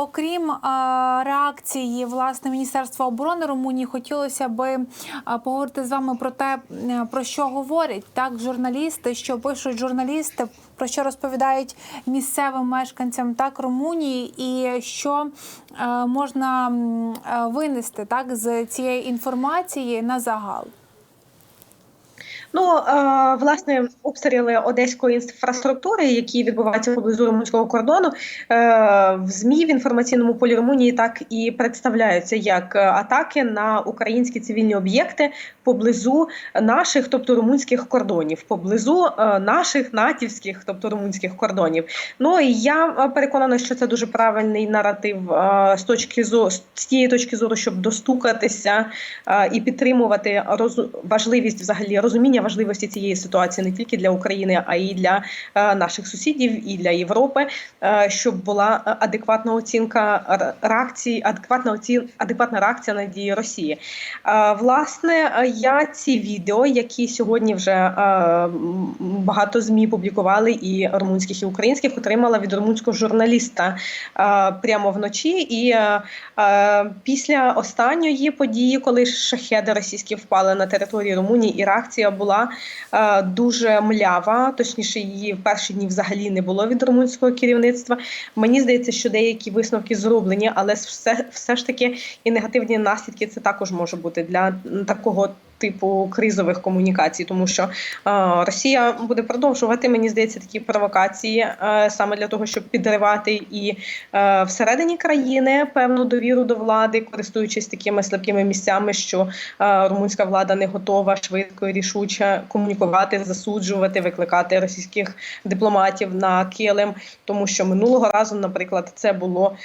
окрім е, реакції власне Міністерства оборони Румунії, хотілося би е, поговорити з вами про те, е, про що говорять так журналісти, що пишуть журналісти, про що розповідають місцевим мешканцям так Румунії, і що можна винести так з цієї інформації на загал. Ну, власне, обстріли одеської інфраструктури, які відбуваються поблизу румунського кордону, е, в змі в інформаційному полі Румунії так і представляються як е, атаки на українські цивільні об'єкти поблизу наших, тобто румунських кордонів, поблизу е, наших натівських, тобто румунських кордонів. Ну і я переконана, що це дуже правильний наратив з точки зору з тієї точки зору, щоб достукатися і підтримувати роз, важливість взагалі розуміння важливості цієї ситуації не тільки для України, а й для е, наших сусідів і для Європи, е, щоб була е, адекватна оцінка реакції, адекватна оцін, адекватна реакція на дії Росії. Власне, я ці відео, які сьогодні вже багато змі публікували, і румунських, і українських, отримала від румунського журналіста прямо вночі. І після останньої події, коли шахеди російські впали на території Румунії, і реакція була е, дуже млява. Точніше, її в перші дні взагалі не було від румунського керівництва. Мені здається, що деякі висновки зроблені, але все, все ж таки і негативні наслідки це також може бути для такого. Типу кризових комунікацій, тому що е, Росія буде продовжувати, мені здається, такі провокації е, саме для того, щоб підривати і е, всередині країни певну довіру до влади, користуючись такими слабкими місцями, що румунська влада не готова швидко і рішуче комунікувати, засуджувати, викликати російських дипломатів на килим, тому що минулого разу, наприклад, це було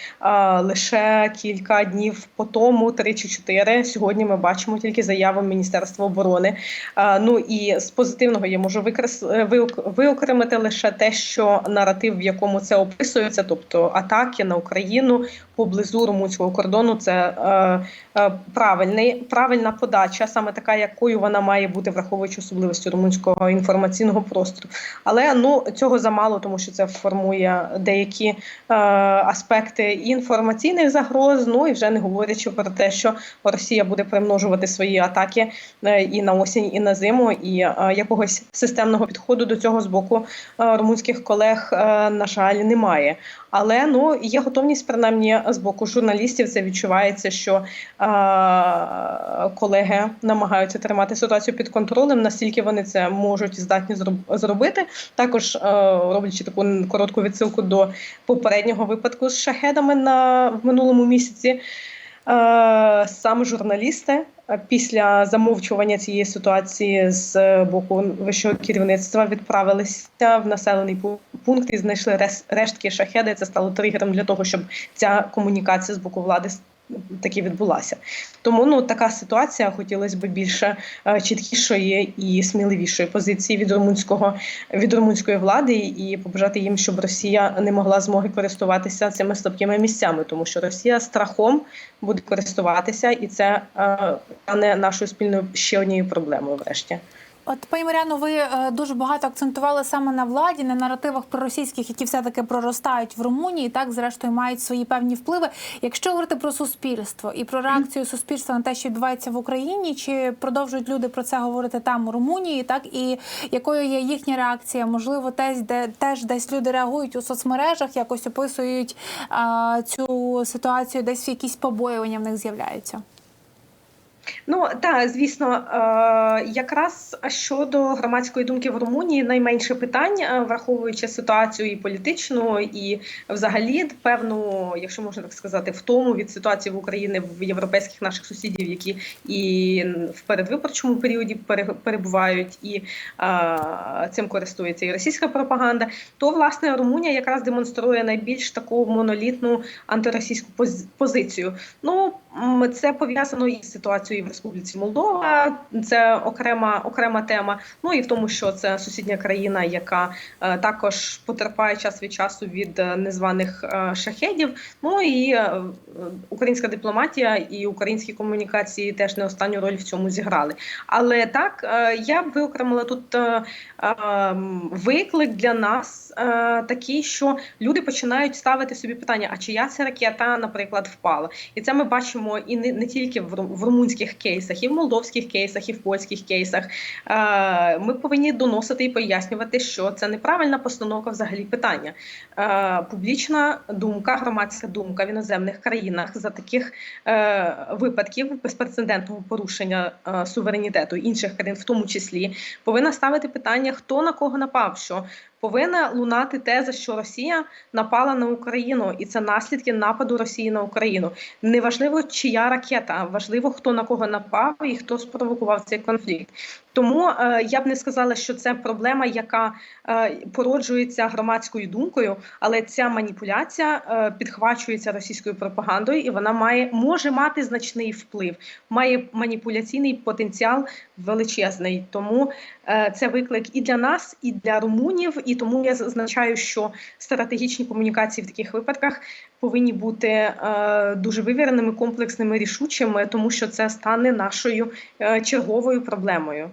лише кілька днів по тому, три чи чотири. Сьогодні ми бачимо тільки заяви Міністерства оборони. Е, ну і з позитивного я можу е, виокремити лише те, що наратив, в якому це описується, тобто атаки на Україну поблизу румунського кордону, це е, е, правильна подача, саме така, якою вона має бути, враховуючи особливості румунського інформаційного простору. Але ну цього замало, тому що це формує деякі е, аспекти інформаційних загроз. Ну і вже не говорячи про те, що Росія буде примножувати свої атаки е, і на осінь, і на зиму, і е, якогось системного підходу до цього з боку е, румунських колег, е, на жаль, немає. Але ну є готовність, принаймні, з боку журналістів. Це відчувається, що е, колеги намагаються тримати ситуацію під контролем, наскільки вони це можуть і здатні зроб- зробити. Також е, роблячи таку коротку відсилку до попереднього випадку з шахедами на в минулому місяці. Саме журналісти після замовчування цієї ситуації з боку вищого керівництва відправилися в населений пу- пункт і знайшли рештки шахеди. Це стало тригером для того, щоб ця комунікація з боку влади таки відбулася. Тому ну така ситуація хотілося б більше е, чіткішої і сміливішої позиції від румунського від румунської влади і побажати їм, щоб Росія не могла змоги користуватися цими слабкими місцями, тому що Росія страхом буде користуватися, і це е, стане нашою спільною ще однією проблемою. Врешті. От, пані Маріано, ви е, дуже багато акцентували саме на владі, на наративах проросійських, які все-таки проростають в Румунії, так зрештою мають свої певні впливи. Якщо говорити про суспільство і про реакцію суспільства на те, що відбувається в Україні, чи продовжують люди про це говорити там у Румунії, так і якою є їхня реакція? Можливо, теж де теж десь люди реагують у соцмережах, якось описують а, цю ситуацію, десь якісь побоювання в них з'являються. Ну так, звісно, е, якраз щодо громадської думки в Румунії найменше питань, е, враховуючи ситуацію і політичну, і взагалі певну, якщо можна так сказати, втому від ситуації в Україні в європейських наших сусідів, які і в передвиборчому періоді пере- перебувають, і е, цим користується і російська пропаганда. То власне Румунія якраз демонструє найбільш таку монолітну антиросійську позицію. Ну це пов'язано із ситуацією в Республіці Молдова. Це окрема окрема тема. Ну і в тому, що це сусідня країна, яка е, також потерпає час від часу від е, незваних е, шахедів. Ну і українська дипломатія і українські комунікації теж не останню роль в цьому зіграли. Але так я б виокремила тут виклик для нас такий, що люди починають ставити собі питання: а чия ця ракета, наприклад, впала? І це ми бачимо і не, не тільки в, ру- в румунських кейсах, і в молдовських кейсах, і в польських кейсах. Ми повинні доносити і пояснювати, що це неправильна постановка взагалі питання. Публічна думка, громадська думка в іноземних країнах за таких е, випадків безпрецедентного порушення е, суверенітету інших країн, в тому числі, повинна ставити питання, хто на кого напав. що Повинна лунати теза, що Росія напала на Україну, і це наслідки нападу Росії на Україну. Неважливо, чия ракета, важливо, хто на кого напав і хто спровокував цей конфлікт. Тому е, я б не сказала, що це проблема, яка е, породжується громадською думкою, але ця маніпуляція е, підхвачується російською пропагандою, і вона має може мати значний вплив, має маніпуляційний потенціал величезний. Тому е, це виклик і для нас, і для румунів. І тому я зазначаю, що стратегічні комунікації в таких випадках повинні бути е, дуже вивіреними, комплексними, рішучими, тому що це стане нашою е, черговою проблемою.